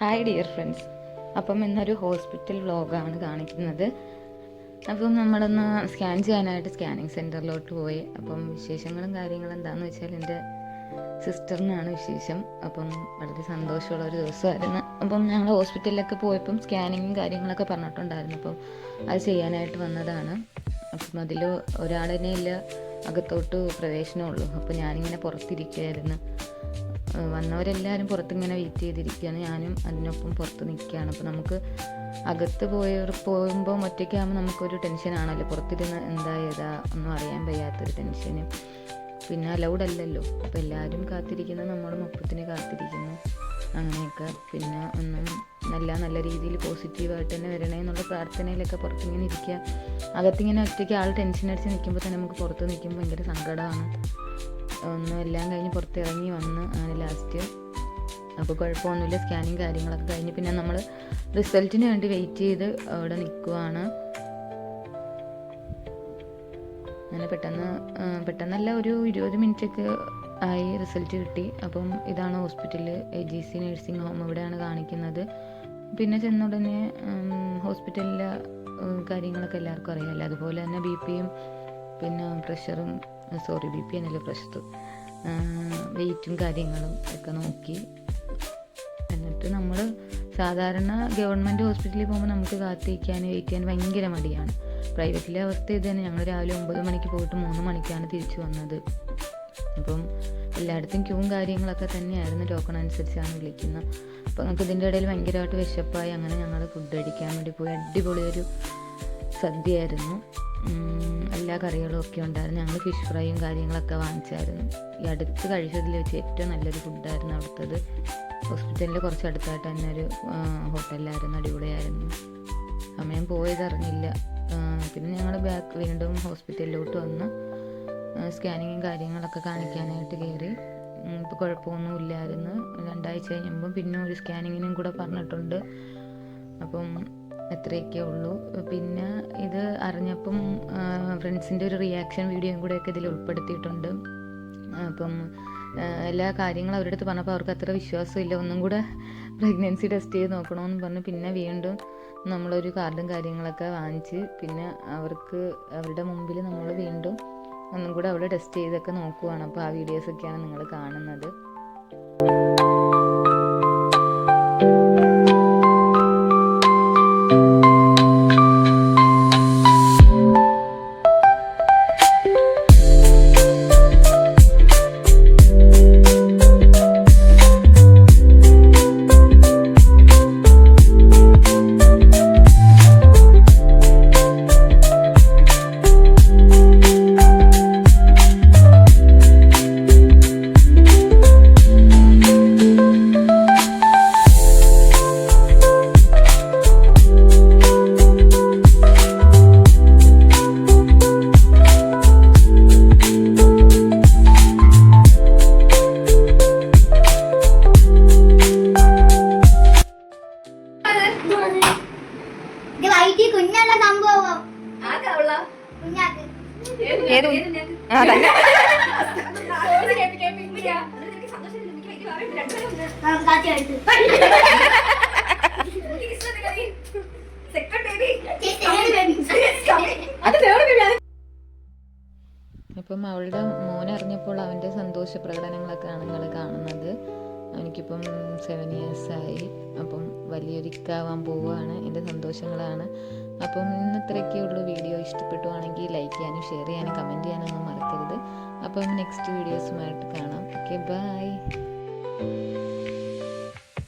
Hi dear friends അപ്പം ഇന്നൊരു hospital വ്ലോഗാണ് കാണിക്കുന്നത്. അപ്പം നമ്മളൊന്ന് സ്കാൻ ചെയ്യാനായിട്ട് സ്കാനിങ് സെന്ററിലോട്ട് പോയി. അപ്പം വിശേഷങ്ങളും കാര്യങ്ങളും എന്താണെന്ന് വെച്ചാൽ എന്റെ സിസ്റ്ററിനാണ് വിശേഷം. അപ്പം വളരെ സന്തോഷമുള്ള ഒരു ദിവസമായിരുന്നു. അപ്പം ഞങ്ങൾ ഹോസ്പിറ്റലിലൊക്കെ പോയപ്പം സ്കാനിങ്ങും കാര്യങ്ങളൊക്കെ പറഞ്ഞിട്ടുണ്ടായിരുന്നു. അപ്പം അത് ചെയ്യാനായിട്ട് വന്നതാണ്. അപ്പം അതിൽ ഒരാളിനെ ഇല്ല അകത്തോട്ട് പ്രവേശനമുള്ളൂ അപ്പം ഞാനിങ്ങനെ പുറത്തിരിക്കുകയായിരുന്നു. വന്നവരെല്ലാവരും പുറത്തിങ്ങനെ വെയിറ്റ് ചെയ്തിരിക്കുകയാണ്. ഞാനും അതിനൊപ്പം പുറത്ത് നിൽക്കുകയാണ്. അപ്പോൾ നമുക്ക് അകത്ത് പോയ പോകുമ്പോൾ ഒറ്റയ്ക്കാകുമ്പോൾ നമുക്കൊരു ടെൻഷനാണല്ലോ പുറത്തിരുന്ന് എന്താ ഏതാ ഒന്നും അറിയാൻ വയ്യാത്തൊരു ടെൻഷന് പിന്നെ അലൗഡ് അല്ലല്ലോ. അപ്പോൾ എല്ലാവരും കാത്തിരിക്കുന്നു. നമ്മളും ഒപ്പത്തിന് കാത്തിരിക്കുന്നു. അങ്ങനെയൊക്കെ. പിന്നെ ഒന്നും നല്ല നല്ല രീതിയിൽ പോസിറ്റീവായിട്ട് തന്നെ വരണേ എന്നുള്ള പ്രാർത്ഥനയിലൊക്കെ പുറത്തിങ്ങനെ ഇരിക്കുക. അകത്തിങ്ങനെ ഒറ്റയ്ക്ക് ആൾ ടെൻഷൻ അടിച്ച് നിൽക്കുമ്പോൾ തന്നെ നമുക്ക് പുറത്ത് നിൽക്കുമ്പോൾ ഭയങ്കര സങ്കടമാണ്. ഒന്നും എല്ലാം കഴിഞ്ഞ് പുറത്തിറങ്ങി വന്ന് ആണ് ലാസ്റ്റ് അപ്പോൾ കുഴപ്പമൊന്നുമില്ല സ്കാനിങ് കാര്യങ്ങളൊക്കെ കഴിഞ്ഞ് പിന്നെ നമ്മൾ റിസൾട്ടിന് വേണ്ടി വെയിറ്റ് ചെയ്ത് അവിടെ നിൽക്കുവാണ് അങ്ങനെ പെട്ടെന്ന് പെട്ടെന്നല്ല ഒരു ഇരുപത് മിനിറ്റൊക്കെ ആയി റിസൾട്ട് കിട്ടി. അപ്പം ഇതാണ് hospital A G C nursing home ഇവിടെയാണ് കാണിക്കുന്നത്. പിന്നെ ചെന്ന ഉടനെ ഹോസ്പിറ്റലിലെ കാര്യങ്ങളൊക്കെ എല്ലാവർക്കും അറിയാമല്ലോ അതുപോലെ തന്നെ ബി പിയും പിന്നെ പ്രഷറും സോറി ബി പി എന്നല്ല പ്രഷർ വെയിറ്റും കാര്യങ്ങളും ഒക്കെ നോക്കി. എന്നിട്ട് നമ്മൾ സാധാരണ ഗവൺമെന്റ് ഹോസ്പിറ്റലിൽ പോകുമ്പോൾ നമുക്ക് കാത്തിരിക്കാൻ വെയിറ്റ് ചെയ്യാൻ ഭയങ്കര മടിയാണ്. പ്രൈവറ്റിലെ അവസ്ഥ ഇത് തന്നെ. ഞങ്ങൾ രാവിലെ ഒമ്പത് മണിക്ക് പോയിട്ട് മൂന്ന് മണിക്കാണ് തിരിച്ചു വന്നത്. അപ്പം എല്ലായിടത്തും ക്യൂവും കാര്യങ്ങളൊക്കെ തന്നെയായിരുന്നു. ടോക്കൺ അനുസരിച്ചാണ് വിളിക്കുന്നത്. അപ്പോൾ നമുക്ക് ഇതിന്റെ ഇടയിൽ ഭയങ്കരമായിട്ട് വിശപ്പായി. അങ്ങനെ ഞങ്ങൾ ഫുഡ് അടിക്കാൻ വേണ്ടി പോയി. അടിപൊളിയൊരു സദ്യയായിരുന്നു. എല്ലാ കറികളും ഒക്കെ ഉണ്ടായിരുന്നു. ഞങ്ങൾ ഫിഷ് ഫ്രൈയും കാര്യങ്ങളൊക്കെ വാങ്ങിച്ചായിരുന്നു. ഈ അടുത്ത് കഴിച്ചതിൽ വെച്ച് ഏറ്റവും നല്ലൊരു ഫുഡായിരുന്നു അവിടുത്തത്. ഹോസ്പിറ്റലിൽ കുറച്ച് അടുത്തായിട്ട് തന്നെ ഒരു ഹോട്ടലിലായിരുന്നു അടിപൊളിയായിരുന്നു. സമയം പോയതറിഞ്ഞില്ല പിന്നെ ഞങ്ങൾ ബാക്ക് വീണ്ടും ഹോസ്പിറ്റലിലോട്ട് വന്ന്. സ്കാനിങ്ങും കാര്യങ്ങളൊക്കെ കാണിക്കാനായിട്ട് കയറി ഇപ്പോൾ കുഴപ്പമൊന്നുമില്ലായിരുന്നു രണ്ടാഴ്ച കഴിയുമ്പം പിന്നെ ഒരു സ്കാനിങ്ങിനും കൂടെ പറഞ്ഞിട്ടുണ്ട്. അപ്പം എത്രയൊക്കെ ഉള്ളൂ. പിന്നെ ഇത് അറിഞ്ഞപ്പം ഫ്രണ്ട്സിന്റെ ഒരു റിയാക്ഷൻ വീഡിയോയും കൂടെയൊക്കെ ഇതിൽ ഉൾപ്പെടുത്തിയിട്ടുണ്ട്. അപ്പം എല്ലാ കാര്യങ്ങളും അവരുടെ അടുത്ത് പറഞ്ഞപ്പോൾ അവർക്ക് അത്ര വിശ്വാസമില്ല ഒന്നും കൂടെ പ്രഗ്നൻസി ടെസ്റ്റ് ചെയ്ത് നോക്കണമെന്ന് പറഞ്ഞ് പിന്നെ വീണ്ടും നമ്മളൊരു കാർഡും കാര്യങ്ങളൊക്കെ വാങ്ങിച്ച് പിന്നെ അവർക്ക് അവരുടെ മുമ്പിൽ നമ്മൾ വീണ്ടും ഒന്നും കൂടെ അവിടെ ടെസ്റ്റ് ചെയ്തൊക്കെ നോക്കുവാണ്. അപ്പോൾ ആ വീഡിയോസൊക്കെയാണ് നിങ്ങൾ കാണുന്നത്. ഏത് ആ തന്നെ ഇപ്പം അവളുടെ മോൻ അറിഞ്ഞപ്പോൾ അവന്റെ സന്തോഷ പ്രകടനങ്ങളൊക്കെയാണ് നിങ്ങൾ കാണുന്നത്. അവനിക്കിപ്പം സെവൻ ഇയേഴ്സായി അപ്പം വലിയൊരിക്കാവാൻ പോവുകയാണ് എന്റെ സന്തോഷങ്ങളാണ്. അപ്പം ഇന്ന് ഇത്രയൊക്കെ ഉള്ളൂ. വീഡിയോ ഇഷ്ടപ്പെട്ടുവാണെങ്കിൽ ലൈക്ക് ചെയ്യാനും ഷെയർ ചെയ്യാനും കമന്റ് ചെയ്യാനൊന്നും മറക്കരുത്. അപ്പം നെക്സ്റ്റ് വീഡിയോസുമായിട്ട് കാണാം. Okay bye